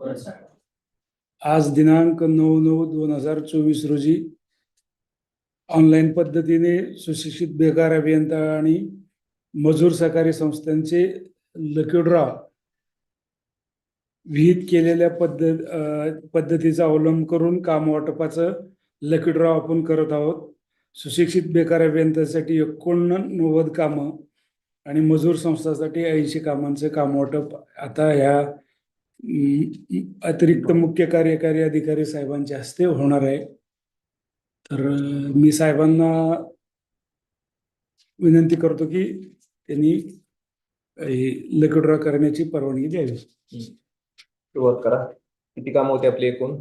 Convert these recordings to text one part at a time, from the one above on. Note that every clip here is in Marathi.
आज दिनांक नऊ नऊ दोन हजार चोवीस रोजी ऑनलाईन पद्धतीने सुशिक्षित बेकार अभियंता आणि मजूर सहकारी संस्थांचे लकी ड्रॉ विहित केलेल्या पद्धत पद्धतीचा अवलंब करून काम वाटपाचं लकी ड्रॉ आपण करत आहोत. सुशिक्षित बेकार अभियंत्यासाठी एकोणनव्वद कामं आणि मजूर संस्थासाठी ऐंशी कामांचं काम वाटप. आता ह्या अतिरिक्त मुख्य कार्यकारी अधिकारी साहेबांच्या हस्ते होणार आहे. तर मी साहेबांना विनंती करतो की त्यांनी लकी ड्रॉ करण्याची परवानगी द्यावी. सुरुवात करा. किती काम होते आपले एकूण?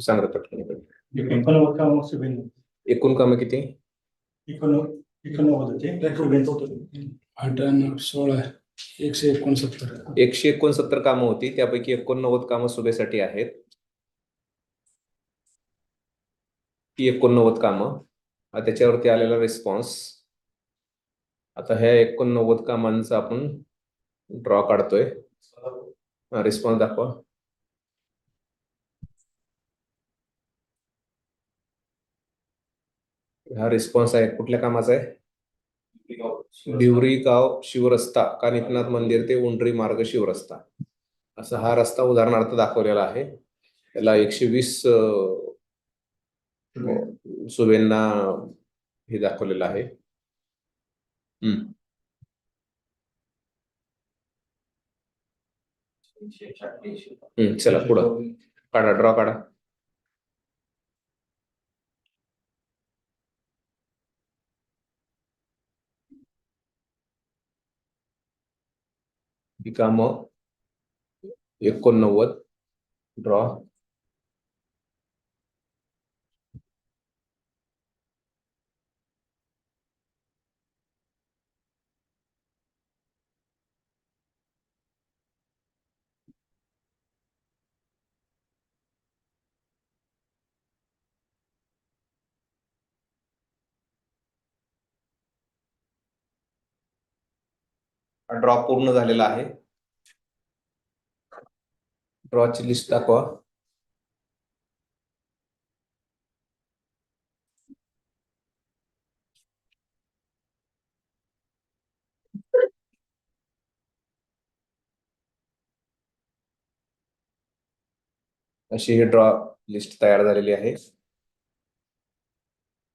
सांग रे पटकन एकोणनव्वद काम सुबेन एकूण कामं किती? एकोणनव्वद एकोणनव्वद होते आठ सोळा. एकशे एकोणसत्तर. एकशे एकोणसत्तर कामं होती. त्यापैकी एकोणनव्वद कामं सुबेसाठी आहेत. ती एकोणनव्वद कामं. त्याच्यावरती आलेला रिस्पॉन्स आता ह्या एकोणनव्वद कामांचा आपण ड्रॉ काढतोय. रिस्पॉन्स दाखवा. हा रिस्पॉन्स आहे. कुठल्या कामाचा आहे? डिवरी गाव शिवरस्ता कानिकनाथ मंदिर ते उंडरी मार्ग शिवरस्ता. असा हा रस्ता उदाहरणार्थ दाखवलेला आहे. त्याला एकशे वीस सुबेंना हे दाखवलेलं आहे. हम्म. चला पुढं. काढा ड्रॉ काढा. ही कामं एकोणनव्वद ड्रॉ ड्रॉ पूर्ण झालेला आहे. ड्रॉची लिस्ट दाखवा. अशी ही ड्रॉ लिस्ट तयार झालेली आहे.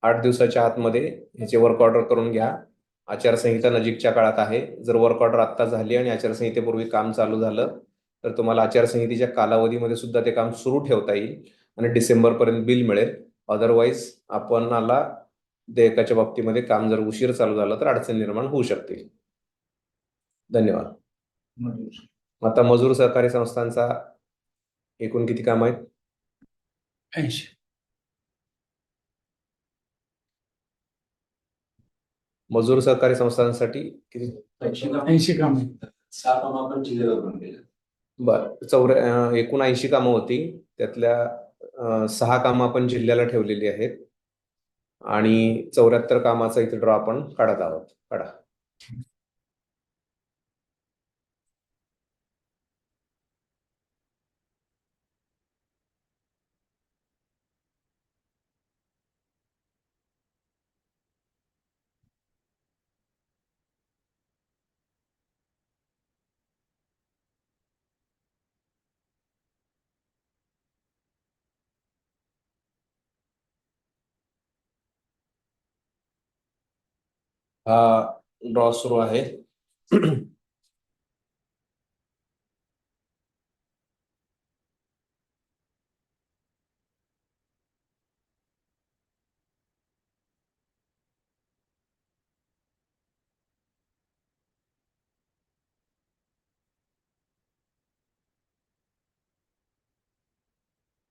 आठ दिवसाच्या आतमध्ये ह्याचे वर्क ऑर्डर करून घ्या. आचारसंहिता नजीकच्या काळात आहे. जर वर्क ऑर्डर आत्ता झाली आणि आचारसंहितेपूर्वी काम चालू झालं तर तुम्हाला आचारसंहितेच्या कालावधीमध्ये सुद्धा ते काम सुरू ठेवता येईल आणि डिसेंबर पर्यंत बिल मिळेल. अदरवाईज आपणाला देयकाच्या बाबतीमध्ये काम जर उशीर चालू झालं तर अडचण निर्माण होऊ शकते. धन्यवाद. आता मजूर सहकारी संस्थांचा एकूण किती काम आहेत? ऐंशी. मजूर सहकारी संस्थांसाठी किती? ऐंशी काम. सहा काम. आपण जिल्ह्याला बर. चौऱ्या एकूण ऐंशी कामं होती. त्यातल्या सहा कामं आपण जिल्ह्याला ठेवलेली आहेत. आणि चौऱ्याहत्तर कामाचा इथे ड्रॉ आपण काढत आहोत. काढा. हा ड्रॉ सुरू आहे.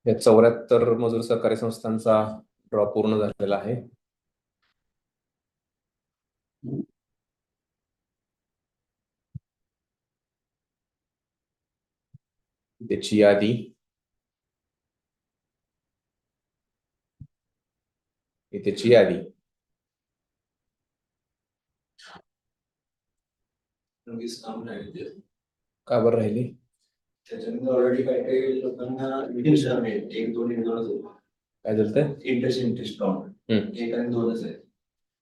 या चौऱ्याहत्तर मजूर सहकारी संस्थांचा ड्रॉ पूर्ण झालेला आहे. त्याची यादी ही त्याची यादी वीस काम राहिले। का बरं राहिली त्याच्यामध्ये ऑलरेडी काही काही लोकांना इंटरेस्ट आहे एक दोन एक दोनच आहेत. काय झालं इंटरेस्ट इंटरेस्ट हम्म. काउंट एक आणि दोनच आहेत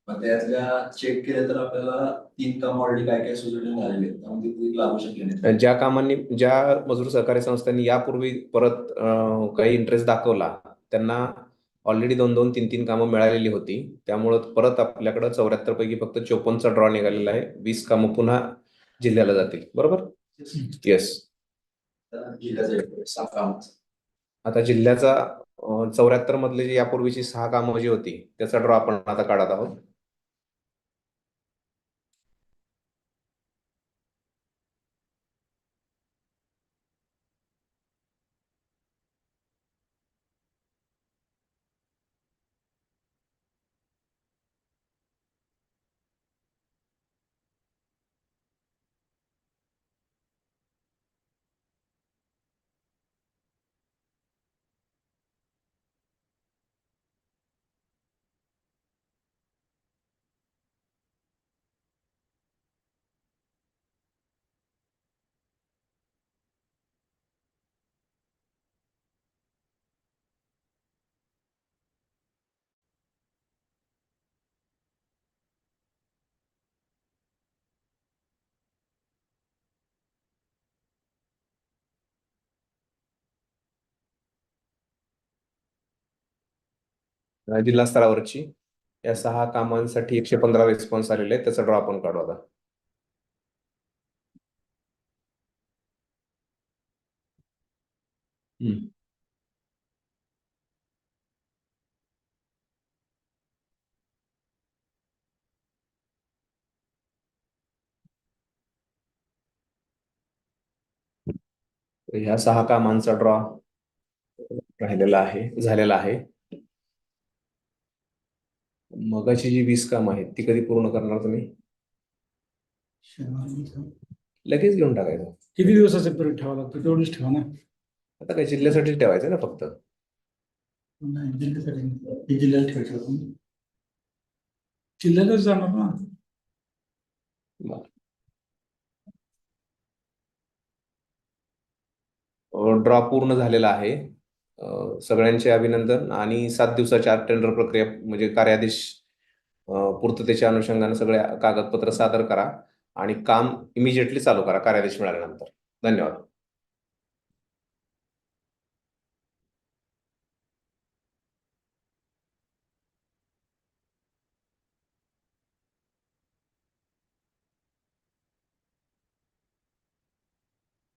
मग त्यातल्या चेक केलं तर आपल्याला तीन काम ऑलरेडी काय काय आहेत. त्यामुळे ते लागू शकले नाही ज्या कामांनी ज्या मजूर सहकारी संस्थांनी यापूर्वी परत अं, काही इंटरेस्ट दाखवला त्यांना ऑलरेडी दोन दोन तीन तीन कामं मिळालेली होती. त्यामुळं परत आपल्याकडं चौऱ्याहत्तर पैकी फक्त चोपन्नचा ड्रॉ निघालेला आहे. वीस कामं पुन्हा जिल्ह्याला जातील. बरोबर? येस तर जिल्ह्याचं एक सहा काम. आता जिल्ह्याचा चौऱ्याहत्तर मधले जी यापूर्वीची सहा कामं जी होती त्याचा ड्रॉ आपण आता काढत आहोत अं, जिल्हा स्तरावरची या सहा कामांसाठी एकशे पंधरा रिस्पॉन्स आलेले आहेत. त्याचा ड्रॉ आपण काढू आता. ह्या सहा कामांचा ड्रॉ राहिलेला आहे झालेला आहे. मगाची जी वीस कामं आहेत ती कधी पूर्ण करणार तुम्ही? लगेच घेऊन टाकायचं. किती दिवसाचं पिरियड ठेवावं लागतं? तेवढंच ठेवा ना. आता काय जिल्ह्यासाठी ठेवायचं ना फक्त. नाही जिल्ह्यासाठी नाही. हे जिल्ह्याला ठेवायचं आपण. जिल्ह्यालाच जाणार ना. ड्रॉ पूर्ण झालेला आहे. सगळ्यांचे अभिनंदन आणि सात दिवसाच्या आत टेंडर प्रक्रिया म्हणजे कार्यादेश पूर्ततेच्या अनुषंगाने सगळे कागदपत्र सादर करा आणि काम इमिजिएटली चालू करा कार्यादेश मिळाल्यानंतर. धन्यवाद.